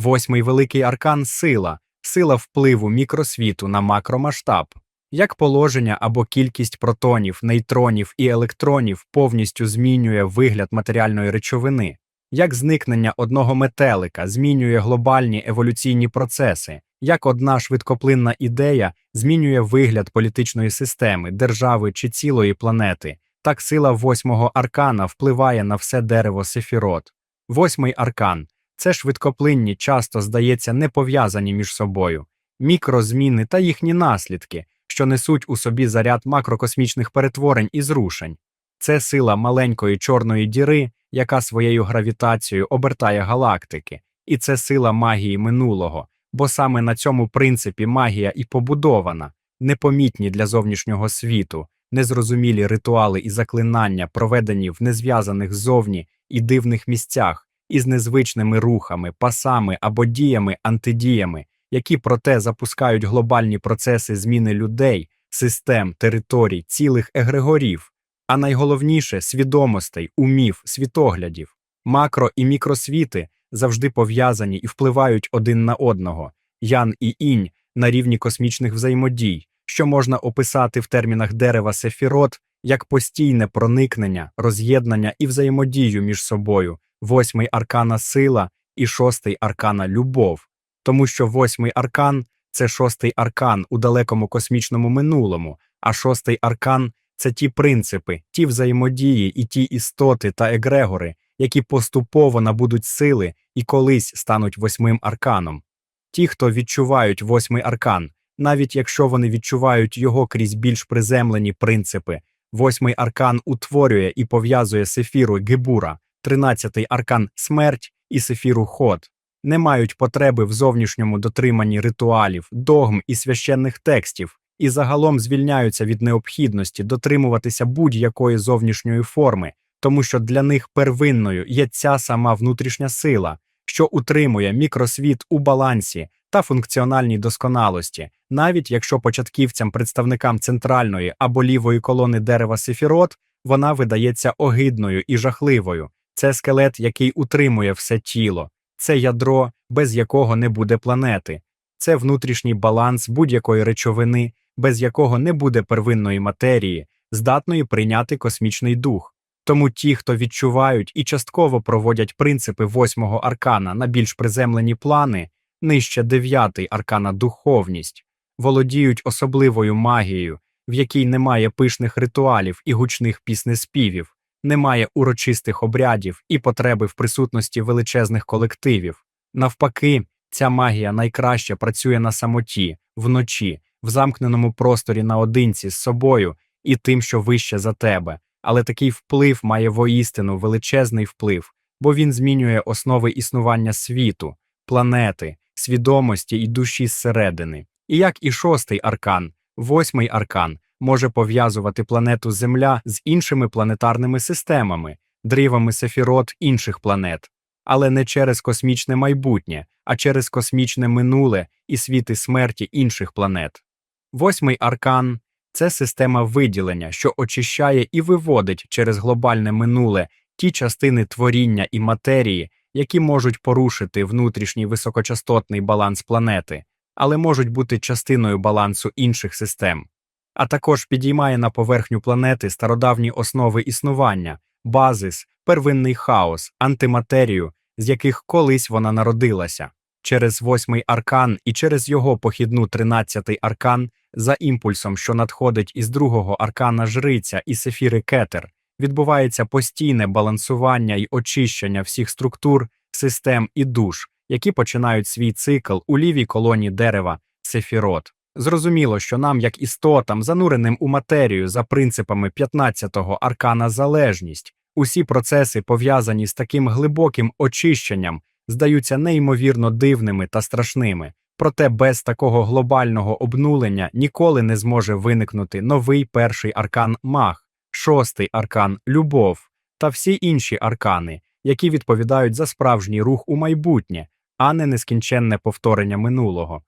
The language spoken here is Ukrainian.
Восьмий великий аркан сила, сила впливу мікросвіту на макромасштаб. Як положення або кількість протонів, нейтронів і електронів повністю змінює вигляд матеріальної речовини, як зникнення одного метелика змінює глобальні еволюційні процеси, як одна швидкоплинна ідея змінює вигляд політичної системи, держави чи цілої планети, так сила восьмого аркана впливає на все дерево сефірот. Восьмий аркан це швидкоплинні, часто здається, не пов'язані між собою, мікрозміни та їхні наслідки, що несуть у собі заряд макрокосмічних перетворень і зрушень. Це сила маленької чорної діри, яка своєю гравітацією обертає галактики, і це сила магії минулого, бо саме на цьому принципі магія і побудована, непомітні для зовнішнього світу, незрозумілі ритуали і заклинання, проведені в незв'язаних зовні і дивних місцях, із незвичними рухами, пасами або діями антидіями, які проте запускають глобальні процеси зміни людей, систем, територій, цілих егрегорів, а найголовніше свідомостей, умів, світоглядів. Макро і мікросвіти завжди пов'язані і впливають один на одного, ян і інь на рівні космічних взаємодій, що можна описати в термінах дерева сефірот як постійне проникнення, роз'єднання і взаємодію між собою, восьмий аркана сила і шостий аркана любов, тому що восьмий аркан це шостий аркан у далекому космічному минулому, а шостий аркан це ті принципи, ті взаємодії і ті істоти та егрегори, які поступово набудуть сили і колись стануть восьмим арканом. Ті, хто відчувають восьмий аркан, навіть якщо вони відчувають його крізь більш приземлені принципи, восьмий аркан утворює і пов'язує сефіру Гебура, тринадцятий аркан смерть і сефіру ход, не мають потреби в зовнішньому дотриманні ритуалів, догм і священних текстів, і загалом звільняються від необхідності дотримуватися будь-якої зовнішньої форми, тому що для них первинною є ця сама внутрішня сила, що утримує мікросвіт у балансі та функціональній досконалості, навіть якщо початківцям представникам центральної або лівої колони дерева сефірот вона видається огидною і жахливою. Це скелет, який утримує все тіло, це ядро, без якого не буде планети, це внутрішній баланс будь-якої речовини, без якого не буде первинної матерії, здатної прийняти космічний дух. Тому ті, хто відчувають і частково проводять принципи восьмого аркана на більш приземлені плани, нижче дев'ятий аркана духовність, володіють особливою магією, в якій немає пишних ритуалів і гучних піснеспівів, немає урочистих обрядів і потреби в присутності величезних колективів. Навпаки, ця магія найкраще працює на самоті, вночі, в замкненому просторі наодинці з собою і тим, що вище за тебе. Але такий вплив має воістину величезний вплив, бо він змінює основи існування світу, планети, свідомості і душі зсередини. І як і шостий аркан, восьмий аркан може пов'язувати планету Земля з іншими планетарними системами, дривами сефірот інших планет, але не через космічне майбутнє, а через космічне минуле і світи смерті інших планет. Восьмий аркан це система виділення, що очищає і виводить через глобальне минуле ті частини творіння і матерії, які можуть порушити внутрішній високочастотний баланс планети, але можуть бути частиною балансу інших систем, а також підіймає на поверхню планети стародавні основи існування, базис, первинний хаос, антиматерію, з яких колись вона народилася. Через восьмий аркан і через його похідну тринадцятий аркан за імпульсом, що надходить із другого аркана жриця і сефіри кетер, відбувається постійне балансування і очищення всіх структур, систем і душ, які починають свій цикл у лівій колоні дерева сефірот. Зрозуміло, що нам, як істотам, зануреним у матерію за принципами 15-го аркана залежність, усі процеси, пов'язані з таким глибоким очищенням, здаються неймовірно дивними та страшними. Проте без такого глобального обнулення ніколи не зможе виникнути новий перший аркан маг, шостий аркан любов та всі інші аркани, які відповідають за справжній рух у майбутнє, а не нескінченне повторення минулого.